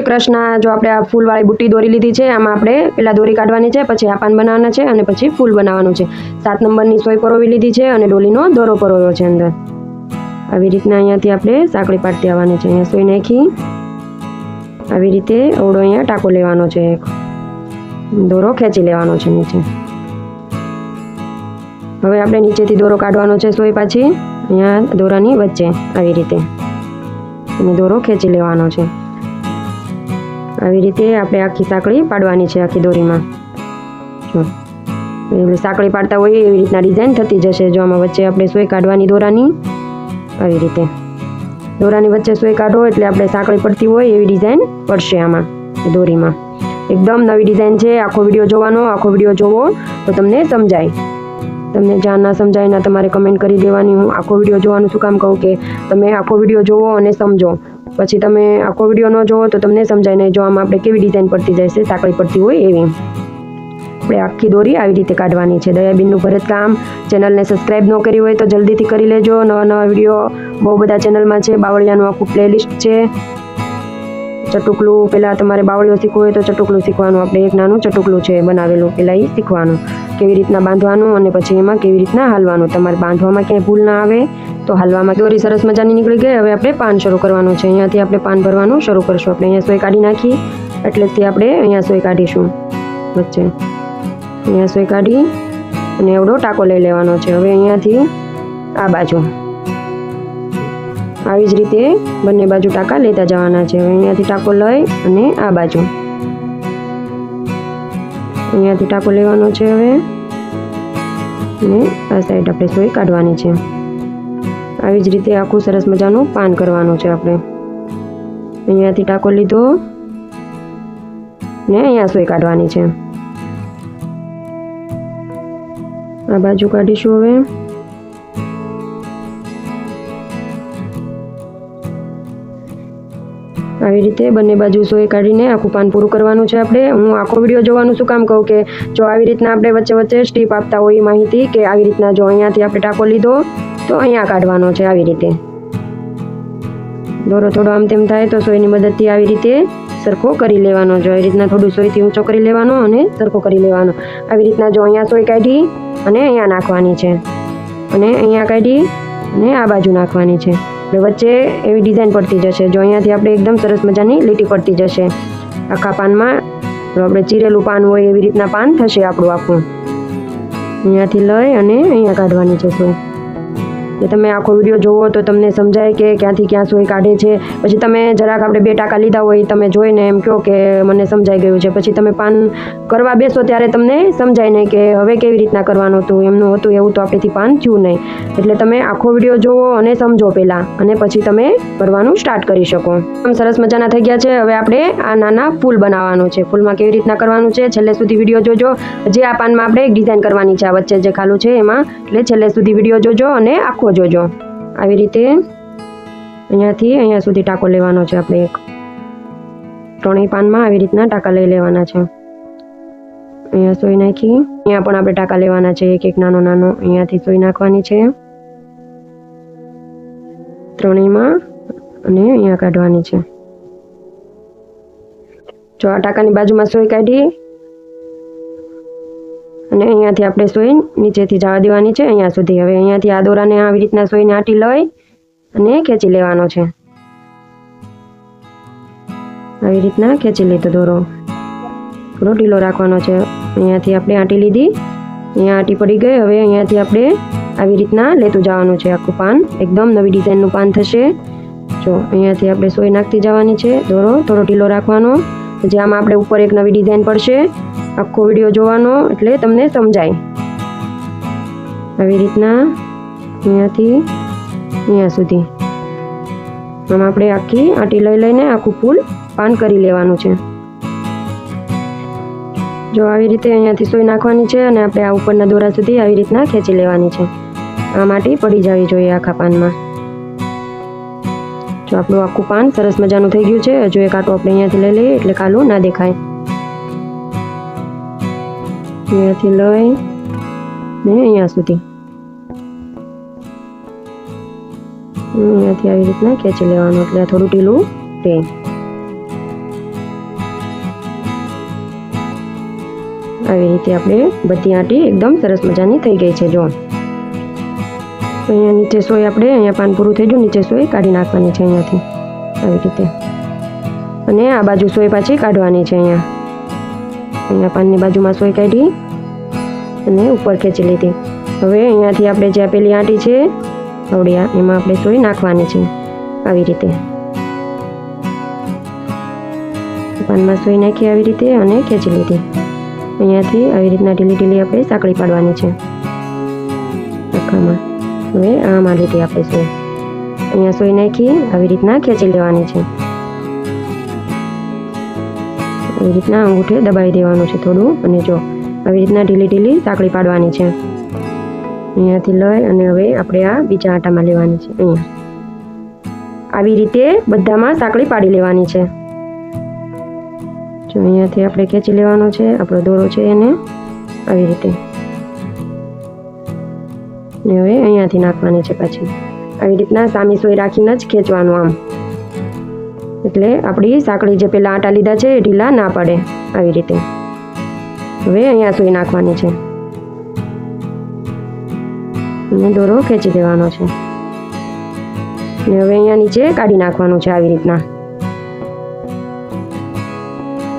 શ્રી કૃષ્ણ જો આપણે આ ફૂલવાળી બુટ્ટી દોરી લીધી છે, આમાં આપણે પહેલાં દોરી કાઢવાની છે, પછી આ પાન બનાવવાના છે અને પછી ફૂલ બનાવવાનું છે. સાત નંબરની સોય પરોવી લીધી છે અને ડોલીનો દોરો પરોવ્યો છે અંદર. આવી રીતના અહીંયાથી આપણે સાંકળી પાડતી આવવાની છે. અહીંયા સોય નાખી. આવી રીતે અવડો અહીંયા ટાંકો લેવાનો છે એક. દોરો ખેંચી લેવાનો છે નીચે. હવે આપણે નીચેથી દોરો કાઢવાનો છે સોય પાછી. અહીંયા દોરાની વચ્ચે. આવી રીતે. અને દોરો ખેંચી લેવાનો છે. આવી રીતે આપણે આખી સાંકળી પાડવાની છે, આખી દોરીમાં. જો. એટલે સાંકળી પાડતા હોય એવી રીતના ડિઝાઇન થતી જશે. જો આમાં વચ્ચે આપણે સોય કાઢવાની દોરાની, આવી રીતે. દોરાની વચ્ચે સોય કાઢો એટલે આપણે સાંકળી પડતી હોય એવી ડિઝાઇન પડશે આમાં, દોરીમાં. એકદમ નવી ડિઝાઇન છે. આખો વીડિયો જોવાનો, આખો વીડિયો જોવો તો તમને સમજાય. તમને જ્યાં ના સમજાય ના તમારે કમેન્ટ કરી દેવાની. હું આખો વીડિયો જોવાનું શું કામ કહું કે તમે આખો વીડિયો જોવો અને સમજો. પછી તમે આખો વીડિયો ન જોવો તો તમને સમજાય નહીં જો આમ આપણે કેવી ડિઝાઇન પડતી જાય છે, સાંકળી પડતી હોય એવી. આપણે આખી દોરી આવી રીતે કાઢવાની છે. દયાબીનનું ભરતકામ ચેનલને સબસ્ક્રાઈબ ન કરી હોય તો જલ્દીથી કરી લેજો. નવા નવા વીડિયો બહુ બધા ચેનલમાં છે. બાવળિયાનું આખું પ્લેલિસ્ટ છે. ચટુકલું પહેલાં તમારે બાવળીઓ શીખવું હોય તો ચટુકલું શીખવાનું. આપણે એક નાનું ચટુકલું છે બનાવેલું પહેલાં એ શીખવાનું. કેવી રીતના બાંધવાનું અને પછી એમાં કેવી રીતના હાલવાનું. તમારે બાંધવામાં ક્યાંય ભૂલ ના આવે તો હાલવામાં દોરી સરસ મજાની નીકળી ગઈ. હવે આપણે પાન શરૂ કરવાનું છે. અહીંયાથી આપણે પાન ભરવાનું શરૂ કરશું. આપણે અહીંયા સોય કાઢી નાખી, એટલેથી આપણે અહીંયા સોય કાઢીશું. વચ્ચે. અહીંયા સોય કાઢી અને એવડો ટાંકો લઈ લેવાનો છે. હવે અહીંયાથી આ બાજુ. આવી જ રીતે બંને બાજુ ટાંકા લેતા જવાના છે. અહીંયાથી ટાંકો લઈ અને આ બાજુ. અહીંયાથી ટાંકો લેવાનો છે હવે. અને આ સાઈડ આપણે સોય કાઢવાની છે. આવી જ રીતે આખું સરસ મજાનું પાન કરવાનું છે આપણે. અહીંયાથી ટાંકો લીધો ને અહીંયા સોય કાઢવાની છે. આ બાજુ કાઢીશું હવે. આવી રીતે બંને બાજુ સોય કાઢીને આખું પાન પૂરું કરવાનું છે આપણે. હું આખો વીડિયો જોવાનું શું કામ કહું કે જો આવી રીતના આપણે વચ્ચે વચ્ચે સ્ટીપ આપતા હોય માહિતી કે આવી રીતના જો અહીંયાથી આપણે ટાંકો લીધો તો અહીંયા કાઢવાનો છે આવી રીતે. દોરો થોડો આમ તેમ થાય તો સોયની મદદથી આવી રીતે સરખો કરી લેવાનો જો આવી રીતના થોડું સોયથી ઊંચો કરી લેવાનો અને સરખો કરી લેવાનો. આવી રીતના જો અહીંયા સોય કાઢી અને અહીંયા નાખવાની છે. અને અહીંયા કાઢી અને આ બાજુ નાખવાની છે. એટલે વચ્ચે એવી ડિઝાઇન પડતી જશે. જો અહીંયાથી આપણે એકદમ સરસ મજાની લીટી પડતી જશે. આખા પાનમાં આપણે ચીરેલું પાન હોય એવી રીતના પાન થશે આપણું આખું. અહીંયાથી લઈ અને અહીંયા કાઢવાની છે કે તમે આખો વીડિયો જોવો તો તમને સમજાય કે ક્યાંથી ક્યાં સુધી કાઢે છે. પછી તમે જરાક આપણે બે ટાંકા લીધા હોય, તમે જોઈને એમ કહો કે મને સમજાઈ ગયું છે. પછી તમે પાન કરવા બેસો ત્યારે તમને સમજાય નહીં કે હવે કેવી રીતના કરવાનું હતું, એમનું હતું, એવું તો આપણેથી પાન થયું નહીં. એટલે તમે આખો વીડિયો જોવો અને સમજો પહેલાં, અને પછી તમે કરવાનું સ્ટાર્ટ કરી શકો. આમ સરસ મજાના થઈ ગયા છે. હવે આપણે આ નાના ફૂલ બનાવવાનું છે. ફૂલમાં કેવી રીતના કરવાનું છે છેલ્લે સુધી વીડિયો જોજો. જે આ પાનમાં આપણે ડિઝાઇન કરવાની છે આ વચ્ચે જે ખાલું છે એમાં, એટલે છેલ્લે સુધી વીડિયો જોજો અને આખો જોજો. આવી રીતે અહીંયાથી અહીંયા સુધી ટાંકો લેવાનો છે આપણે એક. ત્રણેય પાનમાં આવી રીતના ટાંકા લઈ લેવાના છે. અહીંયા સોઈ નાખી. અહીંયા પણ આપણે ટાંકા લેવાના છે. એક એક નાનો નાનો અહીંયાથી સોઈ નાખવાની છે. ત્રણેયમાં અને અહીંયા કાઢવાની છે. જો આ ટાંકાની બાજુમાં સોય કાઢી અને અહીંયાથી આપણે સોઈ નીચેથી જવા દેવાની છે. અહીંયા સુધી હવે અહીંયાથી આ દોરાને આવી રીતના સોઈને આટી લઈ અને ખેંચી લેવાનો છે. આવી રીતના ખેંચી લીધો દોરો. થોડો ઢીલો રાખવાનો છે. અહીંયાથી આપણે આટી લીધી. અહીંયા આટી પડી ગઈ. હવે અહીંયાથી આપણે આવી રીતના લેતું જવાનું છે આખું પાન. એકદમ નવી ડિઝાઇનનું પાન થશે. જો, અહીંયાથી આપણે સોય નાખતી જવાની છે. દોરો, થોડો ઢીલો રાખવાનો. પછી આમાં આપણે ઉપર એક નવી ડિઝાઇન પડશે. આખો વીડિયો જોવાનો એટલે તમને સમજાય. આવી રીતના અહીંયાથી અહીંયા સુધી. આમ આપણે આખી આટી લઈ લઈને આખું ફૂલ પાન કરી લેવાનું છે. જો આવી રીતે અહીંયાથી સોઈ નાખવાની છે અને આપણે આ ઉપરના દોરા સુધી આવી રીતના ખેંચી લેવાની છે. આ માટી પડી જવી જોઈએ આખા પાનમાં. જો આપણું આખું પાન સરસ મજાનું થઈ ગયું છે, હજુ એક આટો આપણે અહીંયાથી લઈ લઈએ એટલે કાલું ના દેખાય. અહીંયાથી લઈ ને અહીંયા સુધી. અહીંયાથી આવી રીતના ખેંચી લેવાનું, એટલે થોડું ઢીલું રહે આવી રીતે આપણે બધી આંટી એકદમ સરસ મજાની થઈ ગઈ છે, જો. અહીંયા નીચે સોય આપણે, અહીંયા પાન પૂરું થઈ ગયું, નીચે સોય કાઢી નાખવાની છે અહીંયાથી. આવી રીતે. અને આ બાજુ સોય પાછી કાઢવાની છે અહીંયા. અહીંયા પાનની બાજુમાં સોય કાઢી અને ઉપર ખેંચી લીધી. હવે અહીંયાથી આપણે જે પેલી આંટી છે આવડિયા એમાં આપણે સોય નાખવાની છે, આવી રીતે. પાનમાં સોય નાખી આવી રીતે અને ખેંચી લીધી. અહીંયાથી આવી રીતના ઢીલી ઢીલી આપણે સાંકળી પાડવાની છે. આખામાં. હવે આમાં લીધી આપણે સોય. અહીંયા સોય નાખી આવી રીતના ખેંચી લેવાની છે. આવી રીતના અંગૂઠે દબાવી દેવાનું છે થોડું. અને જો આવી રીતના ઢીલી ઢીલી સાંકળી પાડવાની છે. અહીંયાથી લઈ અને હવે આપણે આ બીજા આટામાં લેવાની છે. અહીંયા. આવી રીતે બધામાં સાંકળી પાડી લેવાની છે. જો અહીંયાથી આપણે ખેંચી લેવાનો છે. આપણો દોરો છે એને. આવી રીતે. ને હવે અહીંયાથી નાખવાની છે પાછી. આવી રીતના સામી સોય રાખીને જ ખેંચવાનું આમ. એટલે આપણી સાંકળી જે પેલા આટા લીધા છે એ ઢીલા ના પડે આવી રીતે. હવે અહીંયા સોય નાખવાની છે. અને દોરો ખેંચી દેવાનો છે. ને હવે અહીંયા નીચે કાઢી નાખવાનું છે આવી રીતના.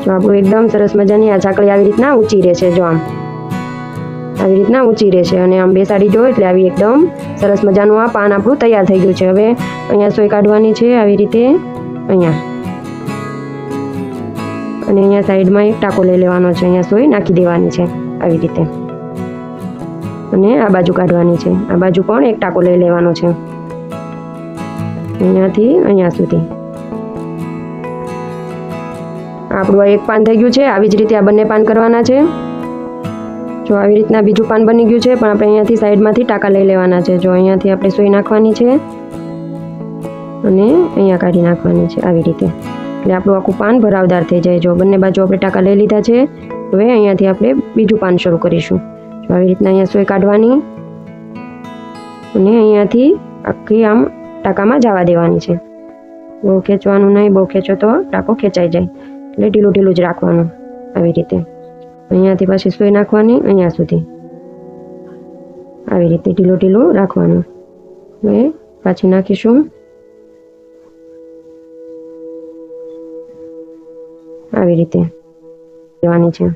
જો આપણું એકદમ સરસ મજાની આ સાંકળી આવી રીતના ઊંચી રહેશે જો આમ. આવી રીતના ઊંચી રહેશે અને આમ બેસાડી જો એટલે આવી એકદમ સરસ મજાનું આ પાન આપણું તૈયાર થઈ ગયું છે. હવે અહીંયા સોય કાઢવાની છે આવી રીતે. અહીંયા. અને અહીંયા સાઈડમાં એક ટાંકો લઈ લેવાનો છે. અહીંયા સોય નાખી દેવાની છે આવી રીતે. અને આ બાજુ કાઢવાની છે. આ બાજુ પણ એક ટાંકો લઈ લેવાનો છે. અહીંયાથી અહીંયા સુધી. આપણું એક પાન થઈ ગયું છે. આવી જ રીતે આ બંને પાન કરવાના છે. જો આવી રીતના બીજું પાન બની ગયું છે, પણ આપણે અહીંયાથી સાઈડમાંથી ટાંકા લઈ લેવાના છે. જો અહીંયાથી આપણે સોય નાખવાની છે અને અહીંયા કાઢી નાખવાની છે આવી રીતે. એટલે આપણું આખું પાન ભરાવદાર થઈ જાય. જો બંને બાજુ આપણે ટાંકા લઈ લીધા છે, હવે અહીંયાથી આપણે બીજું પાન શરૂ કરીશું. આવી રીતના અહીંયા સોય કાઢવાની અને અહીંયાથી આખી આમ ટાંકામાં જવા દેવાની છે. બહુ ખેંચવાનું નહીં, બહુ ખેંચો તો ટાંકો ખેંચાઈ જાય. એટલે ઢીલું ઢીલું જ રાખવાનું આવી રીતે. અહીંયાથી પાછી સોય નાખવાની અહીંયા સુધી. આવી રીતે ઢીલું ઢીલું રાખવાનું. હવે પાછી નાખીશું. આવી રીતે લેવાની છે.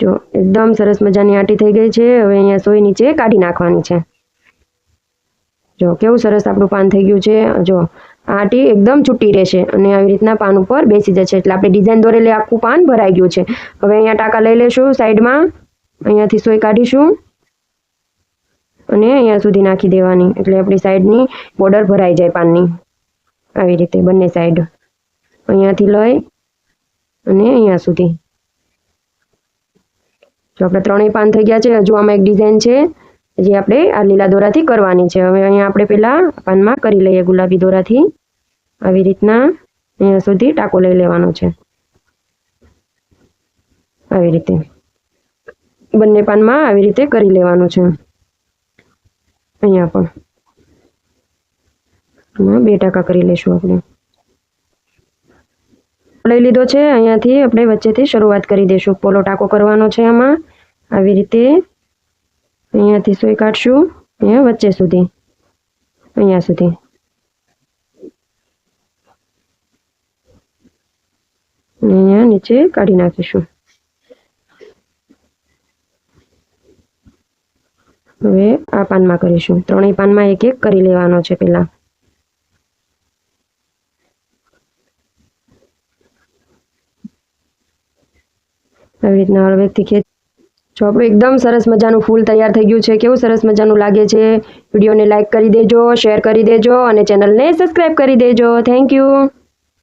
જો એકદમ સરસ મજાની આટી થઈ ગઈ છે, હવે અહીંયા સોય નીચે કાઢી નાખવાની છે. જો કેવું સરસ આપણું પાન થઈ ગયું છે, જો આટી એકદમ છૂટી રહેશે અને આવી રીતના પાન ઉપર બેસી જશે. એટલે આપણે ડિઝાઇન દોરેલી આખું પાન ભરાઈ ગયું છે. હવે અહીંયા ટાંકા લઈ લેશું સાઈડમાં, અહીંયાથી સોય કાઢીશું અને અહીંયા સુધી નાખી દેવાની. એટલે આપણી સાઈડની બોર્ડર ભરાઈ જાય પાનની. આવી રીતે બંને સાઈડ. અહીંયાથી લઈ અને અહીંયા સુધી. જો આપણે ત્રણેય પાન થઈ ગયા છે, હજુ આમાં એક ડિઝાઇન છે, જે આપણે આ લીલા દોરાથી કરવાની છે. હવે અહીંયા આપણે પહેલાં પાનમાં કરી લઈએ ગુલાબી દોરાથી. આવી રીતના અહીંયા સુધી ટાંકો લઈ લેવાનો છે. આવી રીતે. બંને પાનમાં આવી રીતે કરી લેવાનું છે. અહીંયા પણ. બે ટાંકા કરી લઈશું આપણે. લઈ લીધો છે, અહીંયાથી આપણે વચ્ચેથી શરૂઆત કરી દઈશું પોલો ટાંકો કરવાનો છે આમાં. આવી રીતે અહીંયાથી સોય કાઢશું, અહીંયા વચ્ચે સુધી. અહીંયા સુધી. અહીંયા નીચે કાઢી નાખીશું. હવે આ પાનમાં કરીશું. ત્રણેય પાનમાં એક એક કરી લેવાનો છે પેલા આવી રીતના હળવેથી ખેંચ. જો એકદમ સરસ મજાનું ફૂલ તૈયાર થઈ ગયું છે, કેવું સરસ મજાનું લાગે છે, વિડીયોને લાઇક કરી દેજો, શેર કરી દેજો અને ચેનલને સબસ્ક્રાઈબ કરી દેજો. Thank you